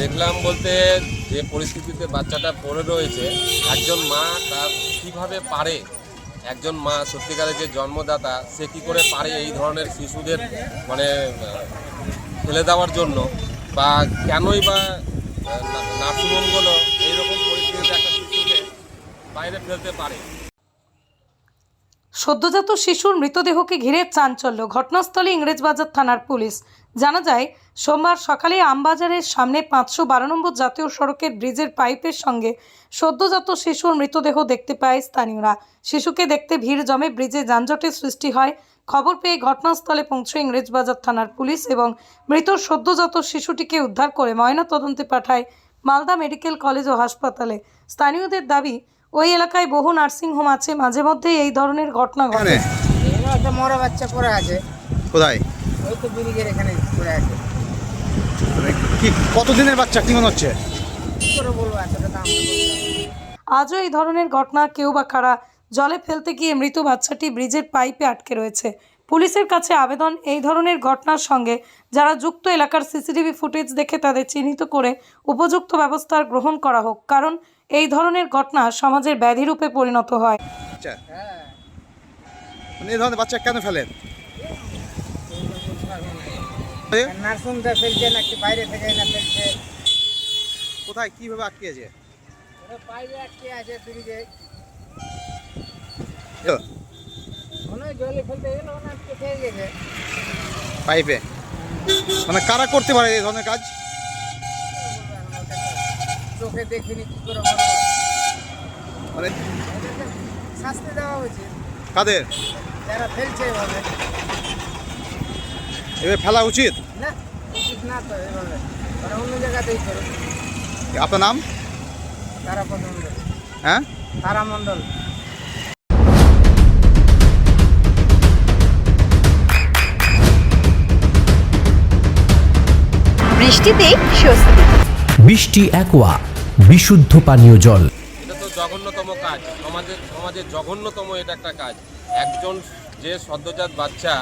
দেখলাম বলতে যে পরিস্থিতিতে বাচ্চাটা পড়ে রয়েছে, একজন মা তার কীভাবে পারে? একজন মা সত্যিকারের যে জন্মদাতা, সে কি করে পারে এই ধরনের শিশুদের মানে ফেলে দেওয়ার জন্য? বা কেনই বা নার্সিংহোমগুলো এইরকম পরিস্থিতিতে একটা শিশুকে বাইরে ফেলতে পারে? সদ্যজাত শিশুর মৃতদেহকে ঘিরে চাঞ্চল্য। ঘটনাস্থলে ইংরেজবাজার থানার পুলিশ। জানা যায়, সোমবার সকালে আমবাজারের সামনে পাঁচশো বারো নম্বর জাতীয় সড়কের ব্রিজের পাইপের সঙ্গে সদ্যজাত শিশুর মৃতদেহ দেখতে পায় স্থানীয়রা। শিশুকে দেখতে ভিড় জমে ব্রিজে যানজটের সৃষ্টি হয়। খবর পেয়ে ঘটনাস্থলে পৌঁছে ইংরেজবাজার থানার পুলিশ এবং মৃত সদ্যজাত শিশুটিকে উদ্ধার করে ময়নাতদন্তে পাঠায় মালদা মেডিকেল কলেজ ও হাসপাতালে। স্থানীয়দের দাবি ওই এলাকায় বহু নার্সিংহোম আছে মাঝে মধ্যেই এই ধরনের ঘটনা ঘটে। একটা মরা বাচ্চা পড়ে আছে। কোথায়? ওই তো ব্রিজের এখানে পড়ে আছে। মানে কি কতদিনের বাচ্চা? কি মনে হচ্ছে? করে বলব এতটা দাম আজও এই ধরনের ঘটনা কেউ বা কারা জলে ফেলতে গিয়ে মৃত বাচ্চাটি ব্রিজের পাইপে আটকে রয়েছে। পুলিশের কাছে আবেদন এই ধরনের ঘটনার সঙ্গে। যারা যুক্ত এলাকার সিসিটিভি ফুটেজ দেখে তাদের চিহ্নিত করে উপযুক্ত ব্যবস্থার গ্রহণ করা হোক। কারণ এই ধরনের ঘটনা সমাজের ব্যাধিরূপে পরিণত হয়। হ্যাঁ মানে এই ধরনের বাচ্চা কেন ফেলেন? ফেলছে নাকি বাইরে থেকে না ফেলছে? কোথায় কীভাবে আটকে আছে বাইরে আটকে পাইপে। মানে কারা করতে পারে এই ধরনের কাজ কি বলব এখন ওটা তো চোখে দেখিনি কি করে মানে শাস্তি দেওয়া উচিত কাদের? যারা ফেলছে এভাবে। এভাবে ফেলা উচিত? না উচিত না তো এভাবে। ওরা অন্য জায়গাতেই করে আপনার নাম? তারা পছন্দ। হ্যাঁ? তারা মণ্ডল বৃষ্টিতে স্বস্তি। বৃষ্টি অ্যাকোয়া বিশুদ্ধ পানীয় জল। এটা তো জঘন্যতম কাজ। সমাজের সমাজের জঘন্যতম এটা একটা কাজ। একজন যে সদ্যজাত বাচ্চা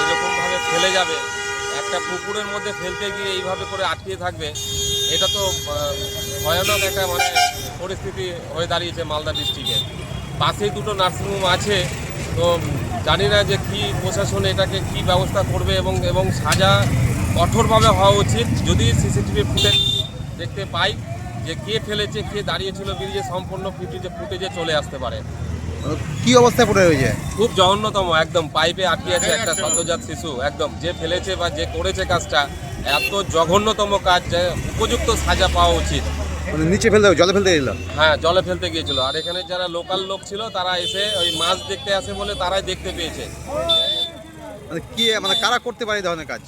এরকমভাবে ফেলে যাবে, একটা পুকুরের মধ্যে ফেলতে গিয়ে এইভাবে করে আটকিয়ে থাকবে, এটা তো ভয়ানক একটা মানে পরিস্থিতি হয়ে দাঁড়িয়েছে মালদা ডিস্ট্রিক্টে। পাশেই দুটো নার্সিংহোম আছে, তো জানি না যে কি প্রশাসন এটাকে কি ব্যবস্থা করবে এবং এবং সাজা কঠোরভাবে হওয়া উচিত। যদি সিসিটিভি ফুটেজ দেখতে পাই যে কে ফেলেছে কে দাঁড়িয়েছিল ব্রিজে সম্পূর্ণ ফুটেজে ফুটেজে চলে আসতে পারে। মানে কি অবস্থায় পড়ে রয়েছে? খুব জঘন্যতম একদম পাইপে আটকে আছে একটা সদ্যজাত শিশু একদম। যে ফেলেছে বা যে করেছে কাজটা এত জঘন্যতম কাজ যে উপযুক্ত সাজা পাওয়া উচিত। মানে নিচে ফেলতে জলে ফেলতে গেল। হ্যাঁ জলে ফেলতে গিয়েছিল। আর এখানে যারা লোকাল লোক ছিল তারা এসে ওই মাছ দেখতে আসে বলে তারাই দেখতে পেয়েছে। কি মানে কারা করতে পারে এই ধরনের কাজ?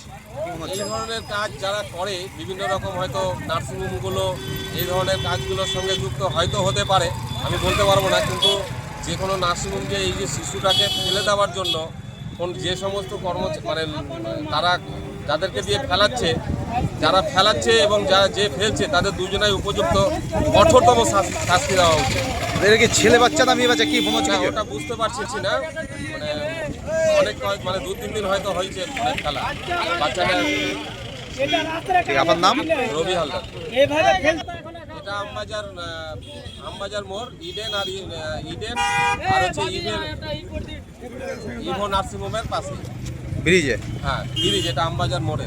এই ধরনের কাজ যারা করে, বিভিন্ন রকম হয়তো নার্সিংহোমগুলো, এই ধরনের কাজগুলোর সঙ্গে যুক্ত হয়তো হতে পারে, আমি বলতে পারব না, কিন্তু যে কোনো নার্সিংহোম যে এই যে শিশুটাকে ফেলে দেওয়ার জন্য কোন যে সমস্ত কর্ম মানে তারা যাদেরকে দিয়ে ফেলাচ্ছে, যারা ফেলাচ্ছে এবং যারা যে ফেলছে, তাদের দুজনাই উপযুক্ত কঠোরতম শাস- শাস্তি দেওয়া উচিত। এটা কি ছেলে বাচ্চা না মেয়ে বাচ্চা কি মনে হচ্ছে ওটা বুঝতে পারছি না। মানে অনেক মানে দু তিন দিন হয়তো হয়েছে অনেক খেলা। বাচ্চাটা আপনার নাম? রবি হালদার। এটা আমবাজার আমবাজার মোড় ইডেন আর ইডেন আর হচ্ছে ইডেন ইভো নার্সিং হোমের পাশে ব্রিজে? হ্যাঁ ব্রিজ এটা আমবাজার মোড়ে